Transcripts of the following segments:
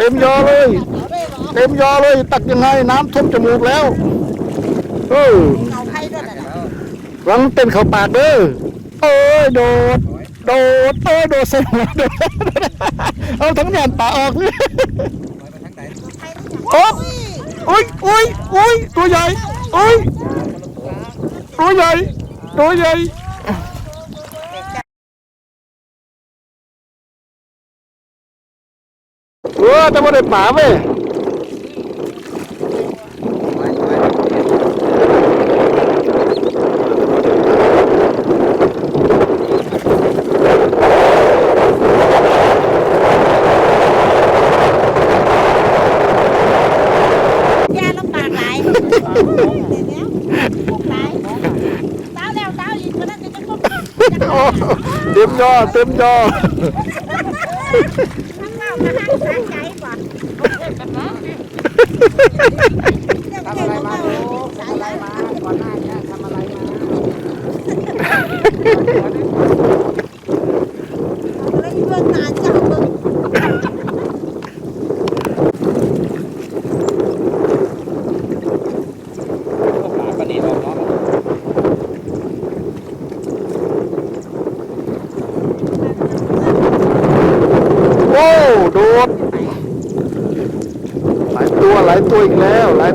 เต็มยอเลย เต็มยอเลย ตักยังไงน้ำท่วมจมูกแล้วเออเอาไข่ด้วยนะรังเต้นเข้าปากเด้อโอ้ยโดด โดดโอ้ยโดดเส้นหัวโดดเอาทั้งแหนปากออกเลยไข่โอ้อุ้ยอุ้ยอุ้ยตัวใหญ่อุ้ยตัวใหญ่ตัวใหญ่ เออแต่ว่าได้ป่าเว้ยยาลำบากหลายเดี๋ยวนี้พวกหลายสาวแล้วสาวอีกคนนั้นจะจะพบโอ้เต็มยอเต็มยอ Ha ha ha ha! ายตัวหลาย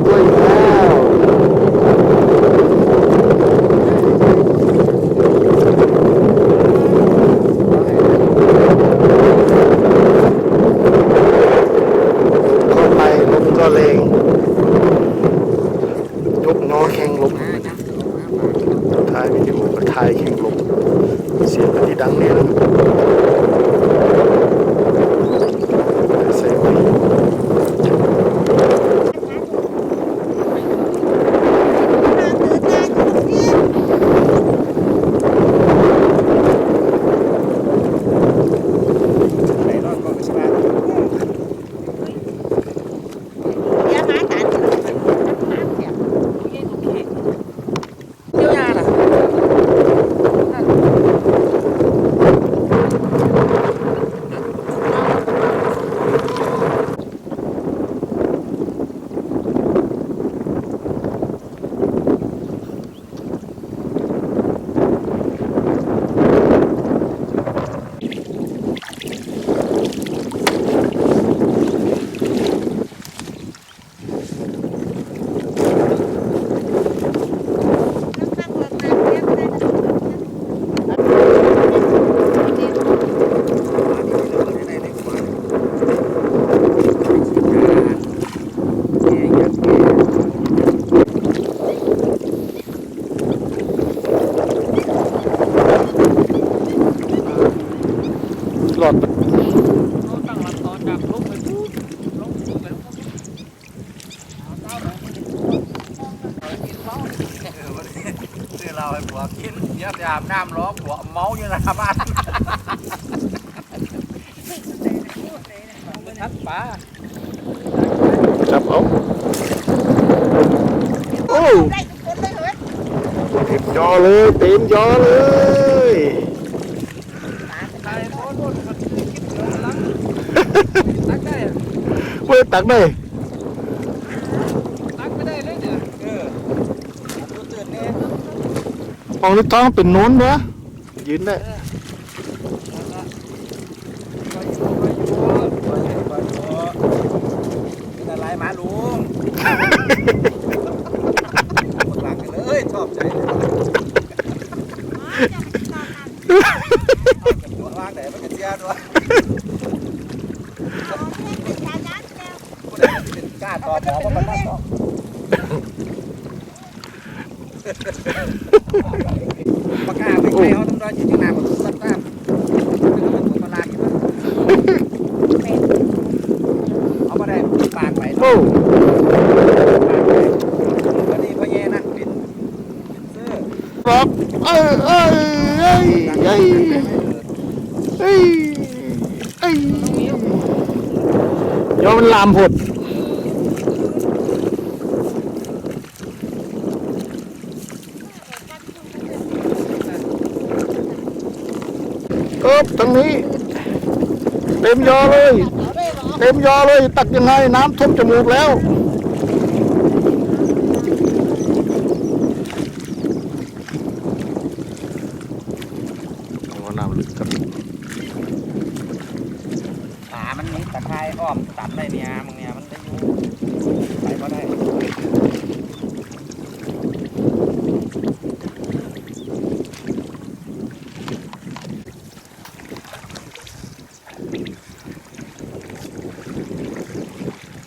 ต็มยอเลยเต็มยอเลยใครโน้นโน้นมันคิดเยอะลังตักได้เว้ยตักได้ตักไม่ได้เลยเนี่ยเออตัวตื่นเนี่ยมองลูกท้องเป็นโน้นวะยืนได้ เป็นอะไรมาลุงหลังกันเลยชอบใจตัวว่างไหนมันก็เสียด้วยผู้ใดเป็นกล้าตอบหมอว่ามันน่าตอบปากกาไปใช้เขาต้องรออยู่ที่นาหมดสักตั้มเป็นตัวลาที่มันเอามาได้ปากไป โอ้ วันนี้พ่อแย่นะปิดเสื้อรับเอ้ยเอ้ยเอ้ยเอ้ยเอ้ยเอ้ยยอมันลามหดเอบตรงนี้ เต็มยอเลย เต็มยอเลย ตักยังไง น้ำท่วมจมูกแล้ว น้ำลึกครับป่ามันมีตะไคร้อ้อมตัดได้เนี่ยมึงเนี่ยมันได้อยู่ไปก็ได้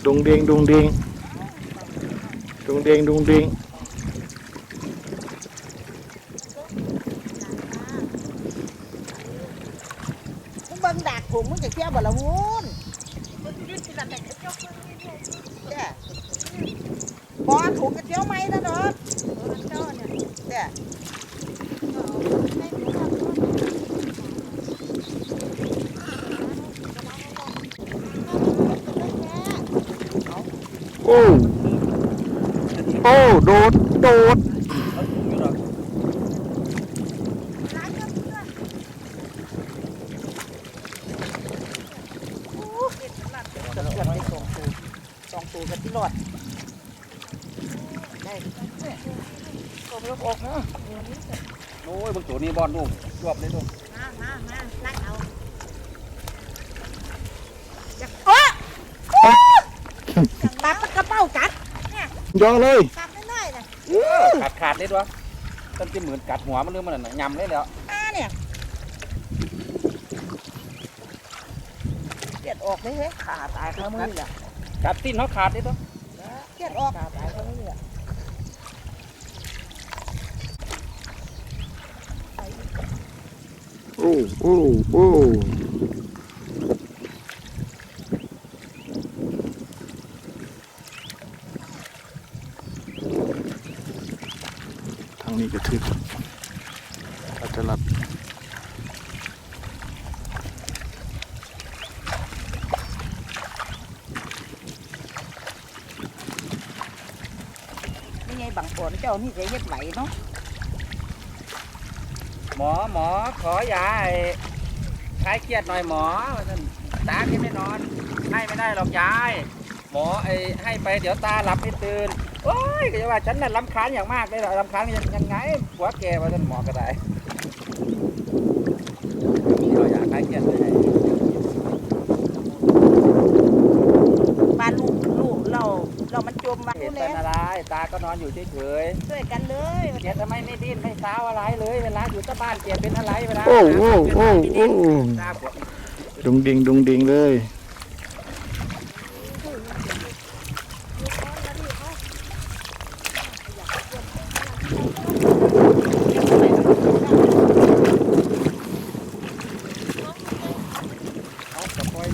ดุงเดงดุงเดงดุงเดงดุงเดง มึงเบิ่งดากผมมึงจะเที่ยวบ่ละวุ้นเนี่ยบอถูกกระเที่ยวไหมนะดอกเนี่ยโอ้ โอ้ โดด โดด เขาถุงอยู่หรอก จะเกิดไปสองตูส องตูกันที่รอดได้ตบยกอกนะโอ้ยบางตัวนี้บอลลูกรวบเลยลูกมามามาลักเอาจะโอ๊ะตัดกระเป๋ากัดยอเลยกัดน้อยๆนะขาดขาดเลยด้วยต้นที่เหมือนกัดหัวมันเรื่องมันน่ะยำเลยแล้วอ่าเนี่ยเกลียดออกเลยเฮ้ยขาตายข้างมือแหละกัดตีนเขาขาดเลยด้วย เกลียดออกโอ้โอ้โอ้ทางนี้ก็ถึกอาจจะหลับ นี่ไงบังฝนเจ้านี่จะเย็ดไหลเนาะหมอหมอขอยาไอ้คลายเครียดหน่อยหมอว่าซั่นตาที่ไม่นอน ให้ไม่ได้หรอกยาย หมอไอ้ให้ไปเดี๋ยวตาหลับไม่ตื่นโอ้ยก็จะว่าฉันน่ะลำคาญอย่างมากเลยล่ะลำคาญยังยังไงหัวแกว่าท่านหมอก็ได้เราอยากคลายเครียดเลยบ้านลูกลูกเราเรามันจมมาเห็นดูแลเป็นอะไร ตาก็นอนอยู่เฉยช่วยกันเลยๆเกียทำไมไม่ดิ้นไม่เช้าวอะไรเลย เวลาอยู่ที่บ้านเกียเป็นอะไรเวลาโอ้โอ้โอ้โอ้ตาปวดดุงดิงดุงดิงเลย เอากระปอย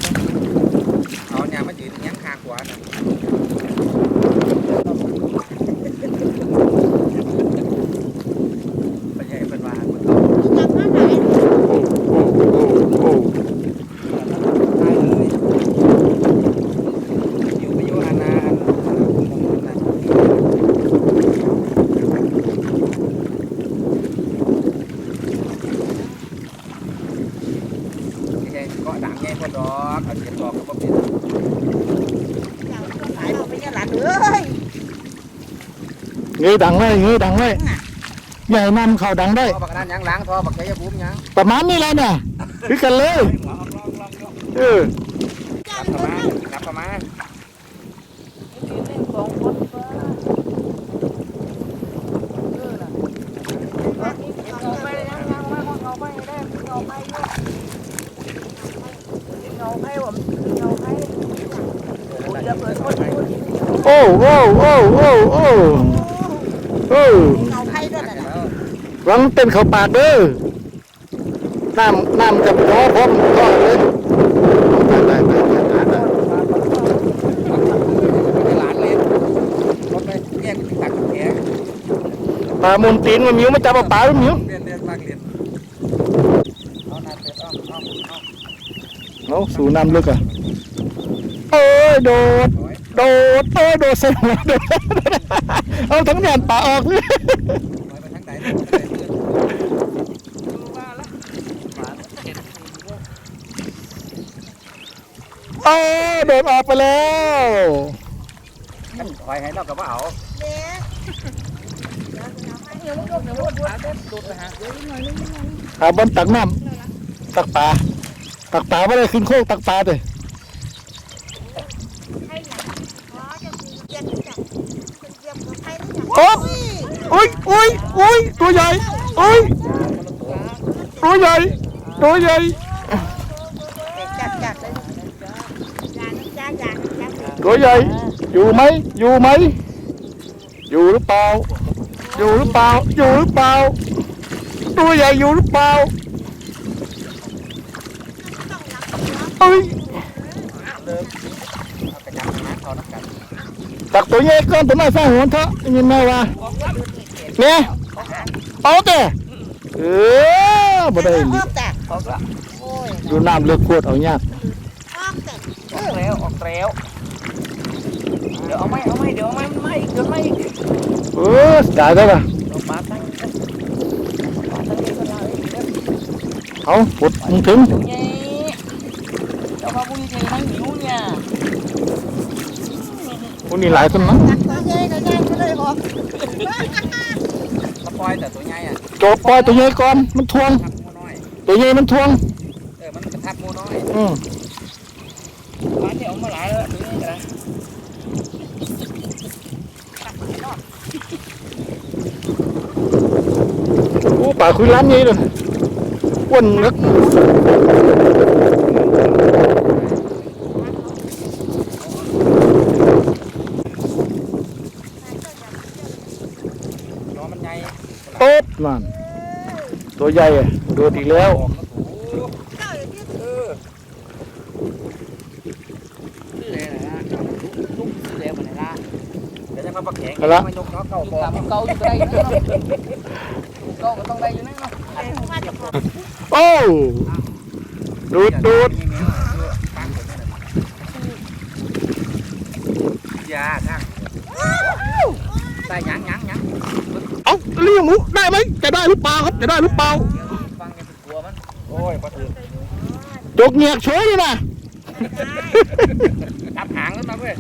เอาเนี่ยมายืนยั้งคางขวาน่ะเป็นไงเป็นว่าคุณ กลับมาไหน โอ้ โอ้ โอ้ โอ้ ตายเลยอยู่ไปอยู่อานาอันนะไงก็ดังไงพอดอกเอาเสียงบอกก็บ่เป็นหายไปเนี่ยหลานเอ้ยเงยดังเลยเงยดังเลยใหญ่นำเข่าดังได้ ทอบักนั้นยังล้างทอบักใช้ยาบุ้มยังประมาณนี้แหละเนี่ยคือกันเลยหัวเอาลองลองลองเออกลับเข้ามากลับเข้ามา สองคนเอาไปยังยังไม่เอาไปได้เอาไปเอาไปผมเอาไปเดี๋ยวเปิดคน โอ้โอ้โอ้โอ้โอ้โอ้เอาไปด้วยนะหวังเต้นเข้าปากเด้อน้ำน้ำกับพอพร้อมพร้อมเลยตายตายตายตายตายหลานเล่นรถไปเรียกตักแขกปลามุนตีนมันมิวมาจับเอาปลาหรือมิวเรียนเรียนมากเรียนเอานาเสร็จเอาเอาเอาเอาสู่น้ำลึกอะ โอ้ยโดดโอ้ยโดดโอ้ยโดดใส่หัวโดดเอาทั้งแดนปลาออกเลยไปทางไหนทางไหนเพื่อนดูมาละหมาเห็นโอ้โอ้โดดออกไปแล้วคอยให้เรากับว่าเอาเด็กหาบนตักน้ำตักปลาตักปลาไม่ได้ขึ้นโคกตักปลาเลย ให้หนักอ๋อ จะเจียมจับเจียมกับใครนี่จับโอ้อุ้ยอุ้ยอุ้ยตัวใหญ่อุ้ยตัวใหญ่ตัวใหญ่จับจับเลยยาน้ำจ้ายาน้ำจ้าตัวใหญ่อยู่ไหมอยู่ไหมอยู่หรือเปล่า อยู่หรือเปล่า อยู่หรือเปล่า ตัวใหญ่อยู่หรือเปล่าเอ้ย เอากระจับนะเขานักกัน ตักตัวใหญ่ก่อนตัวน้อยสร้างหัวเถอะยินไหมวะเนี่ยเอาแต่เออบ่ได้ออกแต่ออกละโอ้ยดูน้ำเลือกขวดเอายากออกแต่ออกแล้วออกแล้วเดี๋ยวเอาไม่เอาไม่เดี๋ยวเอาไม่ไม่อีกเดี๋ยวไม่อีกเออได้ได้ป่ะเราปาตั้งปาตั้งนี้ก็ได้เด้อเอาปวดมึงถึงเดี๋ยวนี้เจ้าพระบุญเทนั่งหิวเนี่ย คนนี้หลายคนนะตักตัวใหญ่ก็ใหญ่ก็เลยบอกมาปล่อยแต่ตัวใหญ่อะโจบปล่อยตัวใหญ่ก่อนมันทวงทับมูน้อยตัวใหญ่มันทวงเออมันกระทับมูน้อยอืมร้านเดี๋ยวเอามาหลายแล้วตัวนี้กันนะโอ้ป่าคุยร้านนี้เลยอ้วนนัก น้อง มันใหญ่โอ๊บนั่นตัวใหญ่อะโดดอีกแล้วออกแล้วโอ้เจ้าอย่างนี้เออชื่ออะไรนะลุกชื่ออะไรมันนะเดี๋ยวจะมาปักแข็งมายกน้องเข้าคอมันเกาอยู่ได้อยู่นั่นเนาะเกาก็ต้องได้อยู่นั่นเนาะว่าจะบอกโอ้ดูดดูด ยาทางได้ยังยังยัง เอาเลี้ยงหมูได้ไหมจะได้หรือเปล่าครับจะได้หรือเปล่าฟังยังเป็นกลัวมันโอ้ยพอถือจกเงียกเฉยเลยนะจับหางขึ้นมาเว้ย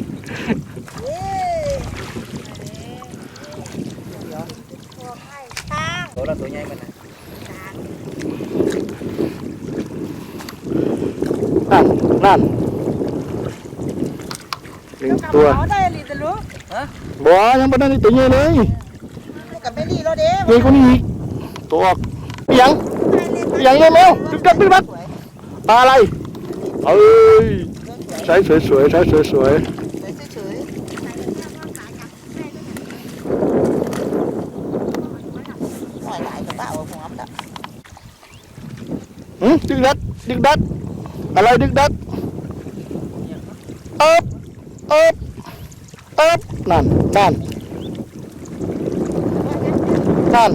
เย้บอกให้ตั้งตัวละตัวใหญ่มันนะนั่นนั่นหนึ่งตัวเขาได้ลีตะลุบ่ยังไม่ได้ตัวใหญ่เลย กับไม่ลีเราเด้ ใหญ่กว่านี้อีกตัวออกยังอย่างเงี้ยแมวดึกดักดึกดักปลาอะไรเอ้ยใช้สวยๆใช้สวยเฉยเฉยหอยหลายกับบ้าเอาหัวมันๆหืมดึกดักดึกดักอะไรดึกดักเอ๊บเอ๊บเอ๊บนั่นนั่น นั่น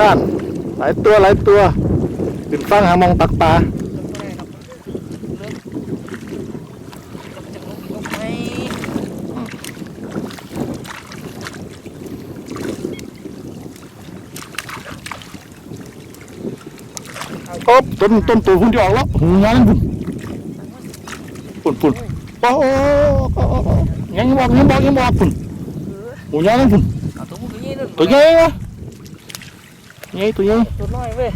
นั่นหลายตัวหลายตัว ขึ้นฟังหามองตักปลาโอ๊บต้นต้นตัวคุณที่ออกแล้วหูงานปุ่นปุ่น ปุ่นโอ้โอ้โอ้โอ้ยังบอกยังบอกยังบอกปุ่นหูงานปุ่น เอาตัวผู้นี้ด้วย ตัวใหญ่วะใหญ่ตัวใหญ่ ตัวน้อยเว้ย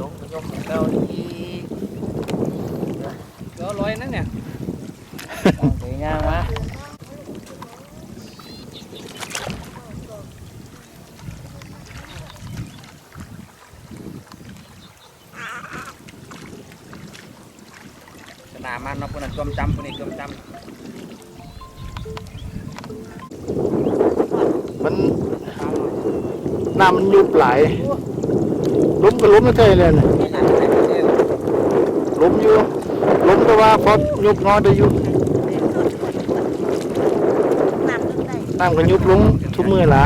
ลงยกเก้าอีกเดี๋ยวลอยนั่นเนี่ยสวยงามวะสนามมันเนาะพวกนั้น จมจำพวกนี้จมจำมันน้ำมันยุบไหลายล้มก็ล้มไม่ใช่เลยนะล้มอยู่ล้มก็ว่าพอยุบงอได้ยุบน้ำลึกได้น้ำก็ยุบลงทุกมือละ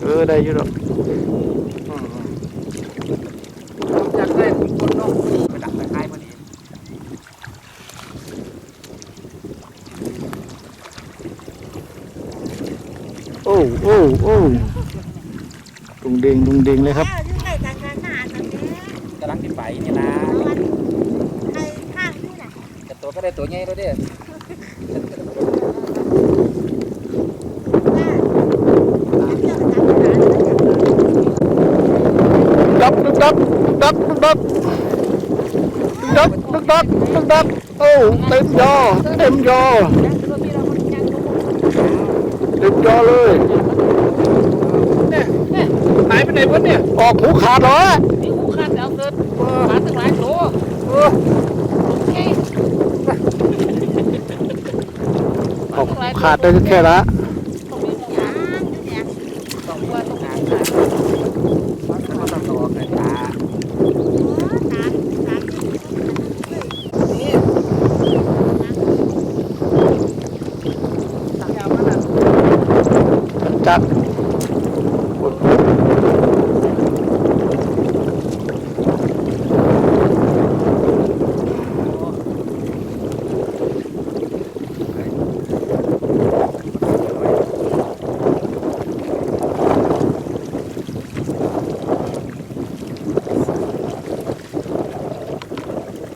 เออได้อยู่หรอกอืม จากได้คนนอกไปดักตะไคร้พอดี โอ้โอ้ดุงเด้งดุงเด้งเลยครับแล้วอยู่ใกล้กันกันหนากันแม่กำลังที่ไปนี่นะเอาวันใครข้างที่ไหนแต่ตัวก็ได้ตัวใหญ่แล้วเด้ดักดึกดักดักดึกดักดักดึกดักดึกดักโอ้เต็มยอเต็มยอเต็มยอเลยหายไปไหนพ้นเนี่ยออกหูขาดเหรอนี่หูขาดแล้วเกินขาดตั้งหลายตัวออกหูขาดได้แค่ละ ต้องว่าต้องหาขามันต้องต่อกันตานี่ ตั